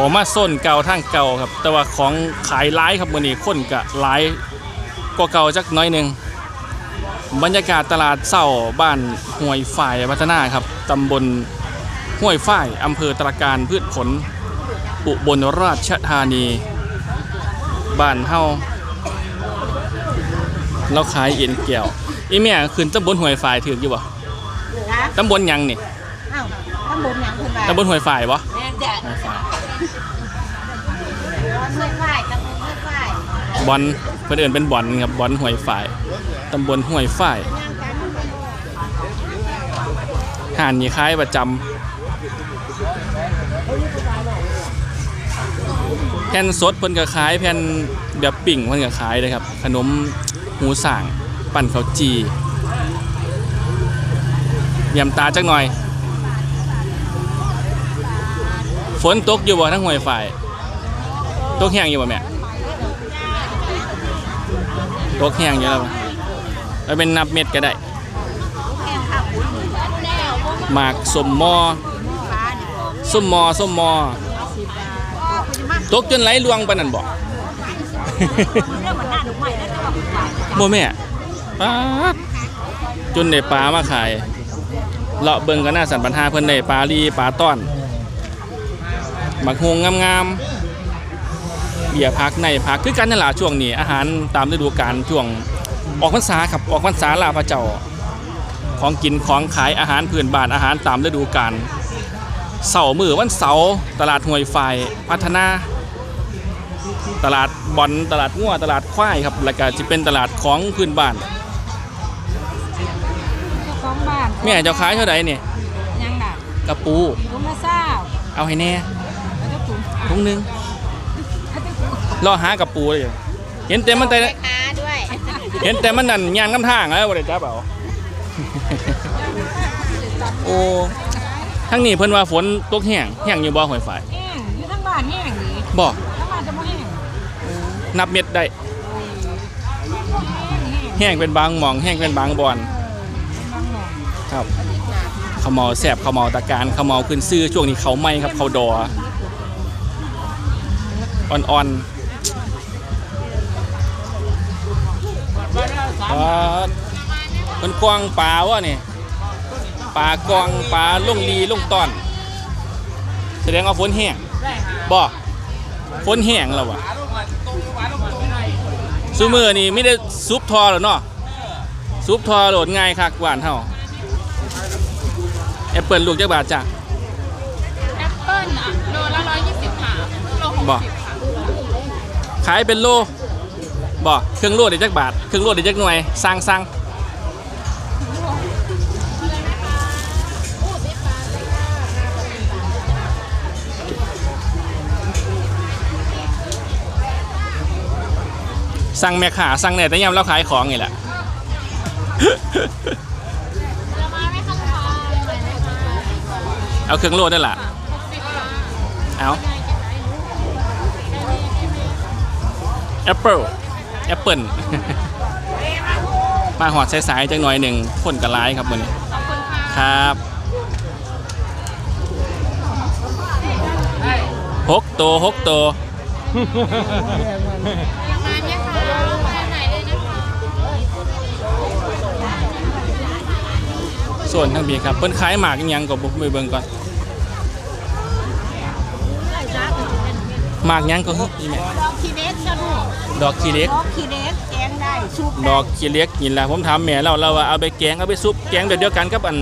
เขามาส้นเก่าทางเก่าครับ แต่ว่าของขายร้ายครับวันนี้คนกะร้ายก็เก่าจักหน้อยหนึ่งบรรยากาศตลาดเศร้าบ้านห้วยฝ่ายพัฒนาครับตำบลห้วยฝ่ายอำเภอตราการพืชผลอุบลราชธานี บ้านเฮาเราขายเอ็นแก้วอีแม่ขึ้นตำบลห้วยฝ่ายถืออยู่บ่นะตำบลหยังนี่อ้าวตำบลหยังเพิ่นว่าตำบลห้วยฝ่ายบ่แม่นจ้ะ บอลเพื่อนเอื่นเป็นบอลครับบอลห้วยฝ่ายตำบลห้วยฝ่ายห่านนี่คล้ายประจำแผ่นสดเพิ่นก็ขายแผ่นแบบปิ่งเพิ่นก็ขายเลยครับ ขนมหูสั่งปั่นข้าวจีเยี่ยมตาจักหน่อย ฝนตกอยู่บ่ทั้งห้วยฝ่ายตกแห้งอยู่บ่แม่ ตกแห้งอยู่แล้วปะเอาเป็นนับเม็ดก็ได้หมากสมมอสมมอสมมอตกจนไหลลวงปานันบอกโมแม่ปาจนได้ปลามาขายเลาะเบิงก็น่าสันปัญหาเพิ่นได้ปลาลีปลาต้อนหมักฮวงงามๆ บียร์พักในพักคือกันนั่นแหละช่วงนี้อาหารตามฤดูกาลช่วงออกพรรษาครับออกพรรษาลาพระเจ้า ของกินของขายอาหารพื้นบ้านอาหารตามฤดูกาลเสาร์มือวันเสาร์ตลาดห้วยไฟพัฒนา ตลาดบอลตลาดงัวตลาดควายครับแล้วก็จะเป็นตลาดของพื้นบ้านเจ้าของบ้านแม่เจ้าขายเท่าไหร่เนี่ยยังน่ะกระปูถุงละเศร้าเอาให้แน่แล้วก็ถุงทุงหนึง รอหากระปูเลยเห็นแต่มันแต่แม่ค้าด้วย เห็นแต่มันนั่นยางน้ำทางแล้วบ่ได้จับเอา โอ้ทั้งนี้เพิ่นว่าฝนตกแห้งแห้งอยู่บ่ห้วยฝ่ายแห้งอยู่ทั้งบ้านแห้งนี่บ่ทั้งบ้านจะบ่แห้งนับเม็ดได้ แห้งแห้งเป็นบางหม่องแห้งเป็นบางบอนบางหน่อยครับข้าวเมาแซ่บข้าวเมาตะการข้าวเมาขึ้นซื้อช่วงนี้เขาวไหม้ครับเขาวดออ่อนๆ ปลาเป็นกวางปลาวะนี่ปลากวางปลาลงลีลงต้อน แสดงว่าฝนแห้งบ่ฝนแห้งแล้ววะซูมือนี่ไม่ได้ซุปทอแล้วเนาะซุปทอโหลดง่ายคักหวานเท่าแอปเปิลลูกจักบาทจ้ะแอปเปิ้ลอะโลละร้อยยี่สิบค่ะโลหกบ่สิบค่ะขายเป็นโล บ่เครื่องโลดได้จักบาท เครื่องโลดได้จักหน่วยสั่งสั่งสั่งแม่ขาสั่งเนี่ยแต่ยามเราขายของนี่แหละเอาเครื่องโลดได้ล่ะ เอาแอปเปิล แอปเปิลมาหอดสายๆจังหน่อยหนึ่งคนกระไลายครับวันนี้ขอบคุณค่ะครับหกตัวหกตัวยังมาไหมคะมาไหนเลยนะคะส่วนทางบีครับเปิ้นขายหมากอิหยังก็บุกไปเบิ่งก่อนหมากหยังก็ฮึอีแม่ ดอกคีเล็กจ้ะลูกดอกขี้เหล็ก ดอกคีเล็กแกงได้ชุบดอกขี้เหล็กนี่แหละผมถามแม่เราเราว่าเอาไปแกงเอาไปซุปแกงแบบเดียวกันกับอัน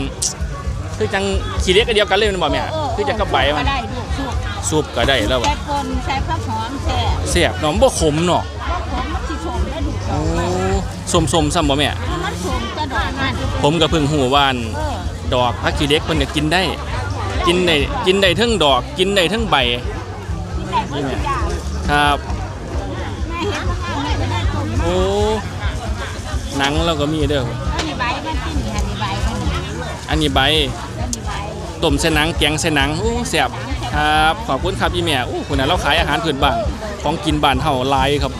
คือจังขี้เหล็กอันเดียวกันเลยแมันบ่แม่คือจังกับใบมันก็ได้ลูกชุบซุปก็ได้แล้วใส่ว่ะปนใส่ผักหอมแซ่บเสียบเนาะมันบ่ขมเนาะเพราะผมมันสิชมได้ดูโอ้สมๆซ้ำบ่แม่มันชมจะดอกมันผมก็เพิ่งหูว่าอันเออดอกพักขี้เหล็กเพิ่นก็กินได้ กินได้กินได้ทั้งดอกกินได้ทั้งใบที่ไหนเพิ่นสิจ่ายครับ โอ้หนังเราก็มีเด้ออันนี้ใบมันที่นี่อันนี้ใบมันนี่อันนี้ใบอันนี้ใบต้มใส่หนังแกงใส่หนังโอ้แซ่บครับขอบคุณครับพี่แม่โอ้คุณน่ะเราขายอาหารพื้นบ้านของกินบ้านเฮาหลายครับ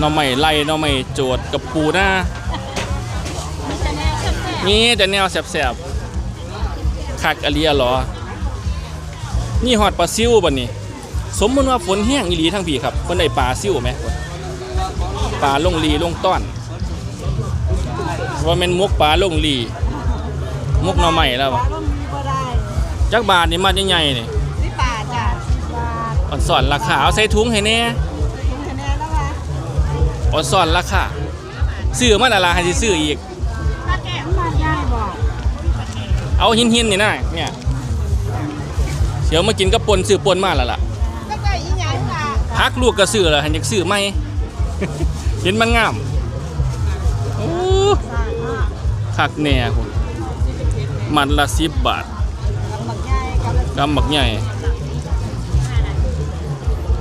น่อไม้ไล่น่อไม้โจดกับปูหน้ามันจะแน่แซ่บนี่แต่แนวแซ่บๆคักอะเลียหรอ นี่ฮอดปลาซิวบ่นี่ สมมติว่าฝนแห้งอีหลีทั้งพี่ครับเพิ่นได้ปลาซิ่วไหม ปลาลงลีลงต้อนว่าแม่นมกปลาลงลีมกหน่อใหม่แล้วบ่ก็มีก็ได้จักบาทนี่มาใหญ่ๆนี่สิบบาทจ้ะบาทอ่อนสอนราคาเอาใส่ถุงให้แน่ถึงคะแนนแล้ววะอ่อนสอนราคาซื้อมาและลาให้สิซื้ออีกถ้าแกะมาย่ายบอกเอาหินหินๆนี่นะเนี่ยเดี๋ยวมากินกับปนซื้อปนมาแล้วล่ะก็ได้อีหยังล่ะพักลูกก็ซื้อแล้วหันอยากซื้อไหมเห็นมันงามโอ้คักแน่คุณมันละสิบบาทบักย่ายกับกำบักใหญ่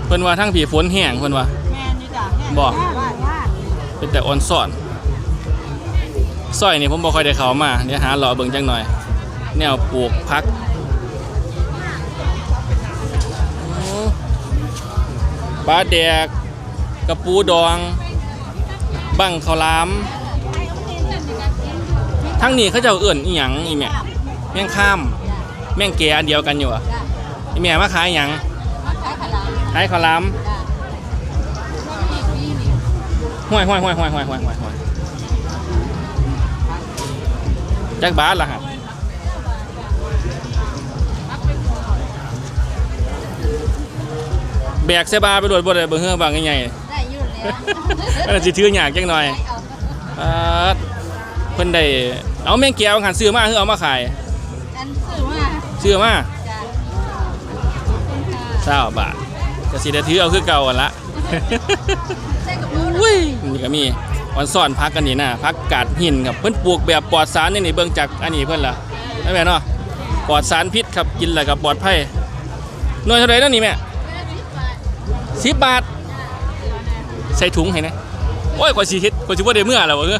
เพิ่นว่าทั้งผีฝนแห้งเพิ่นว่าแม่นอยู่จ้ะแม่บอกว่าว่าเป็นแต่อ่อนสอนซอยนี่ผมบ่ค่อยได้เข้ามาเดี๋ยวหาเลาะเบิ่งจังหน่อย แนวปลูกพักโอ้ปลาแดกกระปูดอง บังข้าวหลามทั้งนี้เขาจ้าเอื่นอีหยังอีแม่แม่งข้าม แม่งแกอันเดียวกันอยู่อะอีแม่มาขายหยังขายข้าวหลามห้วยห้วยห้วยห้วยห้วยห้วยห้วยห้วยจักบาทละฮะแบกเสบาไปโดดบ่ได้เบิ่งเฮือบางใหญ่ๆ ได้อยู่แล้วเออสิถือหยากจังหน่อยอ่าเพิ่นได้เอาแมงเกียวหันซื้อมาคือเอามาขายอันซื้อมาซื้อมาจ้ะเศร้าบาทก็สิได้ถือเอาคือเก่าหั่นละใส่กระเป๋าอุ้ยนี่ก็มีออนซ่อนพักกันนี่นะพักกาดหินครับเพิ่นปลูกแบบปลอดสารนี่นี่เบิ่งจากอันนี้เพิ่นล่ะได้แม่เนาะปลอดสารพิษครับกินแล้วก็ปลอดภัยหน่วยเท่าไหร่แล้วนี่แม่ สิบบาท ใส่ถุงให้นะโอ้ยกว่าสิเฮ็ดกว่าสิบ่ได้เมื่อแล้วเออ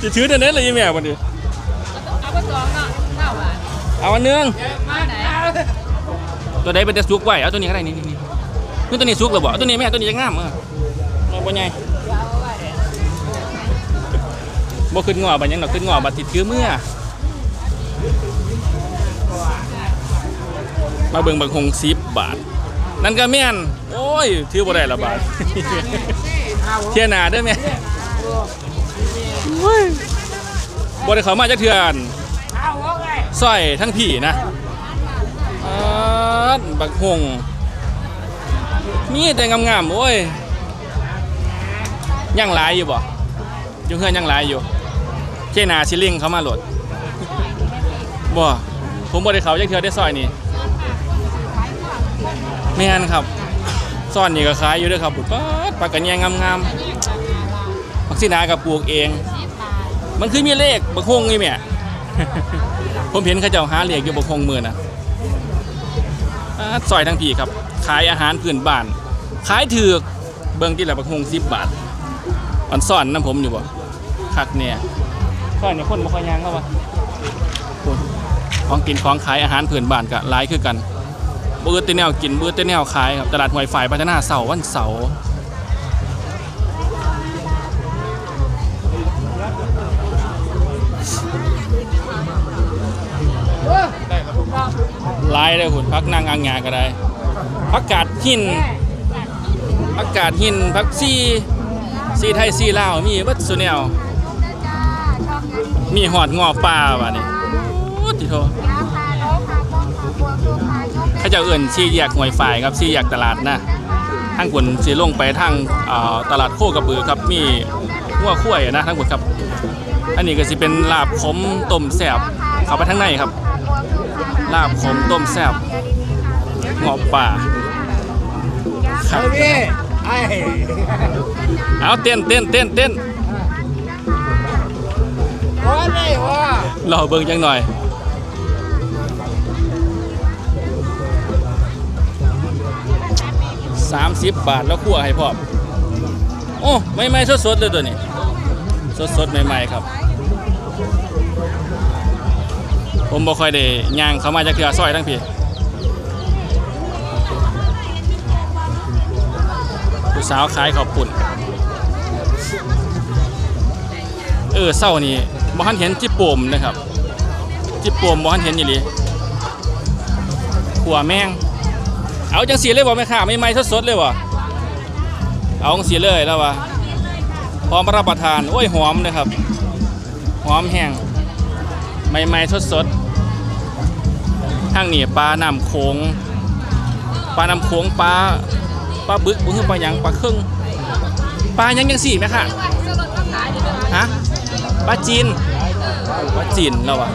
สิถือเดี๋ยวนั้นเลยอีแม่บัดนี้เอาไปสองเนาะเก้าบาทเอาอันหนึงมาไหนตัวใดเป็นแต่ซุกไว้เอาตัวนี้ก็ได้นี่นี่นี่นี่ตัวนี้ซุกแล้วบ่เอาตัวนี้แม่ตัวนี้จะงามเออเอาบ่ใหญ่บ่ขึ้นงอบัดหยังดอกขึ้นงอบัดติดถือเมื่อมาเบิ่งบักหง10บาท นั่นก็แม่น โอ้ยถือบ่ได้ละบาทเทียนาเด้อแม่โอ้ยบ่ได้เขามาจักเทื่อนซอยทั้งพี่นะบักหงมีแต่งามๆโอ้ยยังหลายอยู่บ่อยู่เฮือนยังหลายอยู่เจนาชิลิงเขามาโหลดบ่ผมบ่ได้เขาจักเทื่อได้ซอยนี่ แม่นครับซ่อนนี่ก็ขายอยู่ด้อครับปุ๊บปัดปากกันแยงงามๆผักสินากับปลูกเอง มันคือมีเลขบักฮงนี่แม่ผมเห็นเขาเจ้าหาเลขอยู่บักฮงมือน่ะซอยทั้งพี่ครับ ขายอาหารพื้นบ้าน ขายถือกเบิ่งที่ละบักฮงสิบบาทอันซ่อนน้ำผมอยู่บ่คักเนี่ยซอยเนี่ยคนบ่ค่อยย่งแล้ววะของกินของขายอาหารพื้นบ้านก็หลายคือกัน บื้อแต่แนวกินบื้อแต่แนวขายครับตลาดหวยฝ่ายพัฒนาเสาร์วันเสาร์หลายเลยคุณพักนั่งอ่างงาก็ได้พักกาดหินพักกาดหินพักซีซีไทยซีลาวมีเบัดสุแนวมีหอดงอปลาว่ะนี่ เขาเจะเอื่นซีแยกหวยฝ่ายครับซีแยกตลาดนะทางคนสีลงไปทางอ่าตลาดโคกระบือครับมีหัวข้วยนะทั้งหมดครับ อันนี้ก็สิเป็นลาบขมต้มแซ่บเข้าไปทางในครับ ลาบขมต้มแซ่บงอกป่าครับพี่ไอ้เอาเต้นเต้นเต้นเต้นว่าได้ว่ารอเบิ่งจังหน่อย 30 บาทแล้วคั่วให้พร้อมโอ้ไม่ไม่สดๆเลยตัวนี้ สดๆใหม่ๆครับ ผมบ่ค่อยได้ย่างเข้ามาจากเทือซอยทั้งพี่ผู้สาวขายข้าวปุ่นเออเศร้านี่บ่ทันเห็นจิปโปมนะครับจิปโปมบ่ทันเห็นอีหลีขัวแมง เอาจังสีเลยบ่แม่ค้าไม่ไม้สดๆเลยบ่เอาจังสีเลยแล้ววะพร้อมรับประทานโอ้ยหอมเลยครับ หอมแห้งใหม่ๆสดๆทางนี้ปลาน้ำโขงปลาน้ำโขงปลาปลาบึกบุ้งปลาหยังปลาเครื่องปลาหยังยังสี่ไหมค่ะฮะปลาจีนปลาจีนแล้ววะ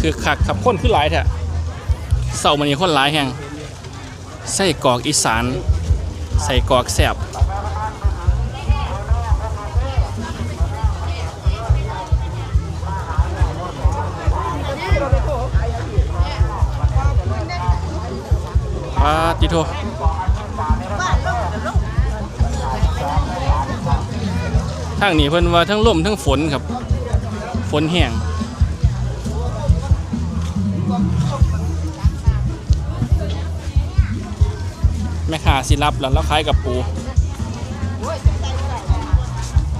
คือขักขับคนขึ้นหลายแท้ เสามันนี้คนหลายแห่งไส้กรอกอีสาน ใส่กรอกแซบปาติโททางนี้เพิ่นว่าทั้งลมทั้งฝนครับ ฝนแห้ง แม่ค้าสิรับแล้วแล้วขายกับปู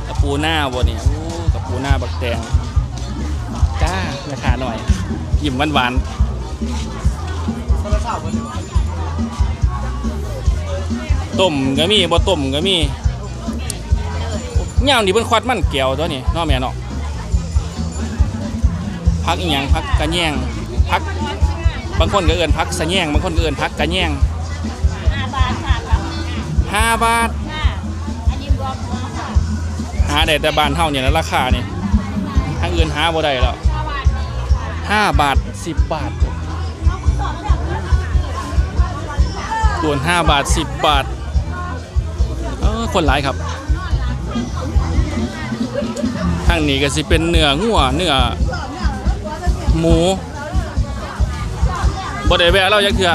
กับปูหน้าบ่เนี่ยกับปูหน้าบักแตงจ้าแม่ค้าหน่อยยิ้มหวานๆต้มก็มีบ่ต้มก็มีย่ามนี่เพิ่นควัดมันแก้วตัวนี้นาะแม่เนาะพักอีหยังพักกระแยงพักบางคนก็เอิ้นพักสะแยงบางคนก็เอิ้นพักกระแยง ห้าบาทค่ะรับห้าบาทค่ะอันนี้รวมหัวค่ะหาได้แต่บ้านเฮาเนี่ยนะราคานี่ทางอื่นหาบ่ได้แล้วห้าบาทห้าบาทสิบบาทส่วนห้าบาทสิบบาทเออคนหลายครับทางนี้ก็สิเป็นเนื้องัวเนื้อหมูบ่ได้แวะเราจักเทื่อ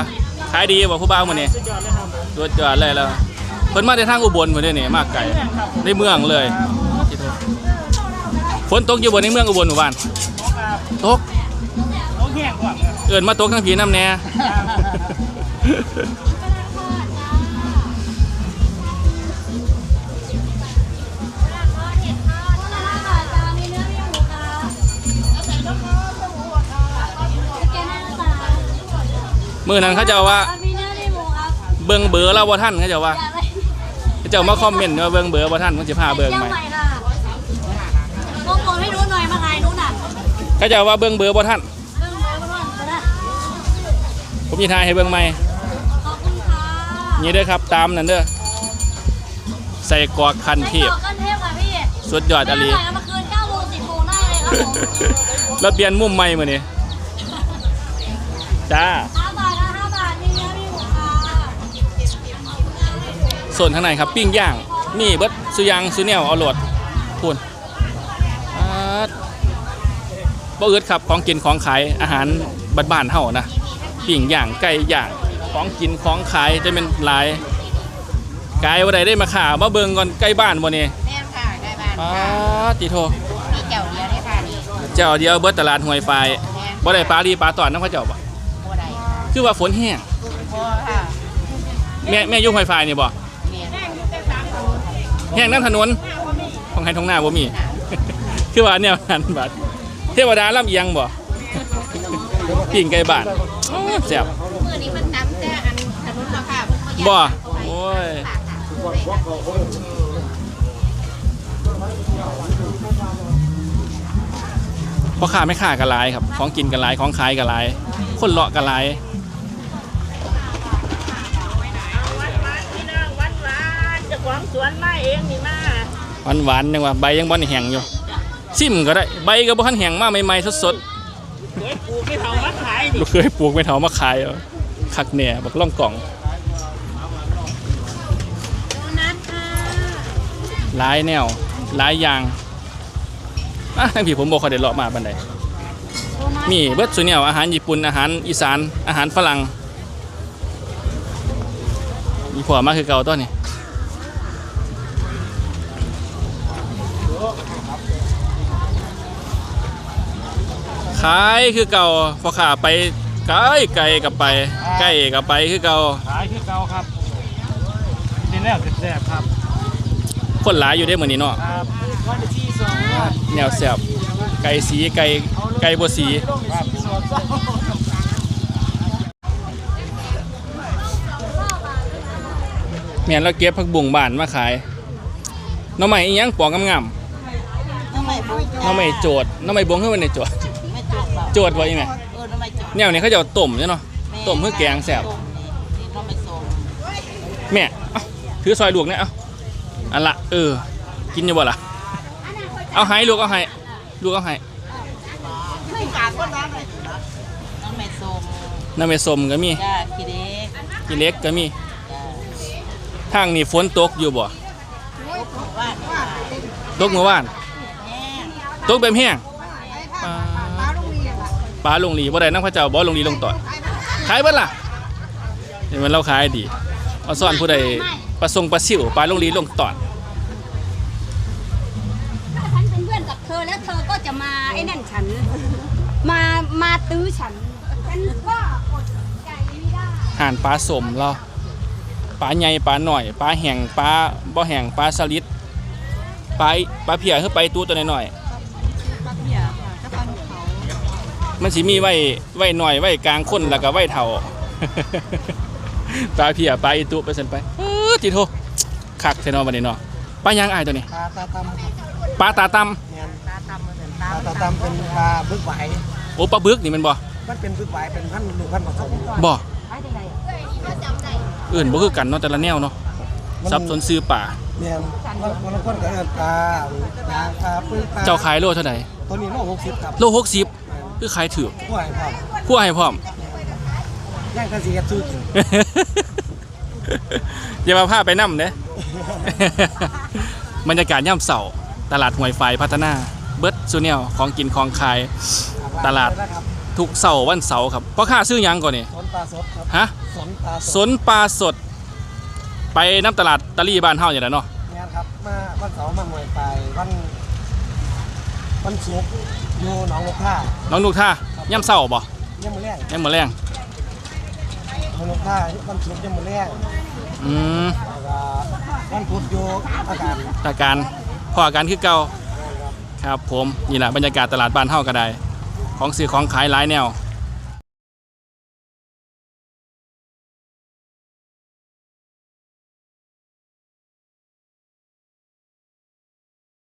ขายดีบ่ผู้บ่าวมื้อนี้สุดยอดเลยแล้วเพิ่นมาแต่ทางอุบลพุ่นเด้นี่มาไกลในเมืองเลยฝนตกอยู่บ่ในเมืองอุบลหมู่บ้านตกเอินมาตกทั้งผีน้ำแน่ มือนั้นเขาเจะว่ามีเนื้อในหมูครับเบิ่งเบอร์เราบ่ท่านเขาเจะว่าเขาเจะมาคอมเมนต์ว่าเบิ่งเบอร์บ่ท่านมันสิพาเบิ่งไหมยังไงค่ะโปรโมทให้รู้หน่อยมาไงรู้น่ะเขาเจะว่าเบิ่งเบอร์บ่ท่านเรื่องเบอร์บ้านก็ได้ผมสิทายให้เบิ่งใหม่ขอบคุณค่ะนี่เด้อครับตามนั่นเด้อใส่กรอกคันเทพไปต่อกันเทพค่ะพี่สุดยอดอลีเมื่อไหร่เอามาคืน9โมง10โมงได้เลยครับผมแล้วเปลี่ยนมุมใหม่มื้อนี้จ้า ส่วนข้างในครับปิ้งย่าง มีเบิดสุยางสุแนวเอาโหลดพูนอ่าบ่อึดครับของกินของขายอาหารบ้านๆเฮานะปิ้งย่างไก่ย่างของกินของขายจะเป็นหลายไก่บ่ได้ได้มาขามาเบิ่งก่อนใกล้บ้านบ่นี่แม่นค่ะได้บาทอ้าติโทมีเจ้าเดียวได้ค่ะนี่เจ้าเดียวเบิดตลาดห้วยไฟแม่นบ่ได้ปลาดีปลาตอนนำเขาเจ้าบ่บ่ได้คือว่าฝนแห้งบ่ค่ะแม่แม่อยู่ห้วยไฟนี่บ่ แม่นแห้งน้ำถนนของไห้ทองหน้าบ่มี คือว่าเนี่ยนันบัดเทวดาลำเอียงบ่ปิ่งไก่บ้านอ้าวแซ่บมื้อนี้มันตำแต่อันถนนราคาเพิ่นบ่บ่โอ้ยพ่อค้าไม่ค้ากันหลายครับ ของกินกันหลาย ของขายกันหลาย คนเลาะกันหลาย ของสวนมาเองนี่มาหวานหวานๆยังว่าใบยังบ่ได้แห้งอยู่ซิมก็ได้ใบก็บ่ทันแห้งมาใหม่ๆสดเฮ้ยปลูกไม่เท่ามาขายๆลูกเคยปลูกไม่เถามาขายเอาคักแหน่บักล่องกล่องนัดค่ะหลายแนวหลายอย่างอะทั้งพี่ผมบอกเขาได้เลาะมาบันไดมีเบิดสุแนวอาหารญี่ปุ่นอาหารอีสานอาหารฝรั่งมีผัวมาคือเก่าตัวนี้ ขายคือเก่าพอขาไปใกล้ไกลกับไปใกล้กับไปคือเก่าขายคือเก่าครับทีแรกแสบครับ คนหลายอยู่ได้เหมือนนี้เนาะครับแนวแสบไก่สีไก่ไก่บัวสีเมียนเราเก็บผักบุ่งบานมาขายน้องใหม่อีหยังปองงามๆน้องใหม่โจดน้องใหม่บวงขึ้นมาในโจด จบเปล่าโจดไว้ยังไงเออน้องใหม่จบแนวนี้เขาจะเอาต้มใช่เนาะต้มเพื่อแกงแซ่บนี่น้องใหม่ส้มแม่เอ้าถือซอยลวกเนี่ยเอ้าอันละเออ กินอยู่บ่ล่ะเอาให้ลูกเอาให้ลูกเอาให้ไม่กากก็น้ำเลยน้องใหม่ส้มน้ำเมสมก็มีจ้าขี้เด็กกีเล็กก็มีจ้าทางนี้ฝนตกอยู่บ่ว่าว่าตกเมื่อวานแห้งตกแบบแห้งปลา ปลาลงหลีบ่ได้น้ำพระเจ้าบ่ลงหลีลงต่อยขายเบิดล่ะเห็นมันเราขายดีเอาซ่อนผู้ใดประสงค์ประสิวปลาลงหลีลงตอนถ้าฉันเป็นเพื่อนกับเธอแล้วเธอก็จะมาไอ้นั่นฉัน มามาตื้อฉันฉันก็อดใจไม่ได้ห่านปลาสมเราปลาใหญ่ปลาหน่อยปลาแห้งปลาบ่แห้งปลาสลิดปลาปลาเพียคือไปตัวตัวน้อยๆ มันสิมีไว้ไว้หน่อยไว้กลางคนแล้วก็ไว้เท่าปลาเพียปลาอีตุไปสันไปเออติโทคักแท้เนาะบัดนี้เนาะปลายังอายตัวนี้ปลาตาตำครับปลาตาตแม่นตาตำเหมือนปตาลาตาตำเป็นปลาบึกไหวำโอ้ปลาบึกนี่มันบ่มันเป็นบึกไหวเป็นพันธุ์ลูกพันธุ์ผสมบ่เอื่นบ่คือกันเนาะแต่ละแนวเนาะซับซ้อนซื้อป่าแม่นบางคนก็เอิ้นปลาปลาปลาปึ้งปลาเจ้าขายโลเท่าไหร่ตัวนี้โลหกสิบครับโลหกสิบ คือขายถือกล้วยครับคั่วให้พร้อม ย่างกะสีกับซูกินอย่ามาพาไปนั่มเด้ บรรยากาศย่ำเสาร์ตลาดหวยไฟพัฒนา เบิร์ดซูเนียลของกินของขาย ตลาด นะครับทุกเสาร์วันเสาร์ครับพ่อค้าซื้อหยังก่อนนี่สนปลาสดครับฮะสนปลาสสดนปลาสด ไปน้ำตลาดตะลี่บ้านเฮาอย่างนั้นเนาะแม่นครับมาวันเสาร์มาหน่วยไปวัน วันศุกร์อยู่หนองลูกท่าน้องนุกท่าย่ำเสาร์บ่ยังมือแรงย่ำมื้อแรงหนองลูกท่าวันศุกร์ยังมือแรงอืมแล้วก็วันพุธอยู่อากาศตาการพออาการคือเก่าครับผมนี่แหละบรรยากาศตลาดบ้านเฮาก็ได้ ของซื้อของขายหลายแนว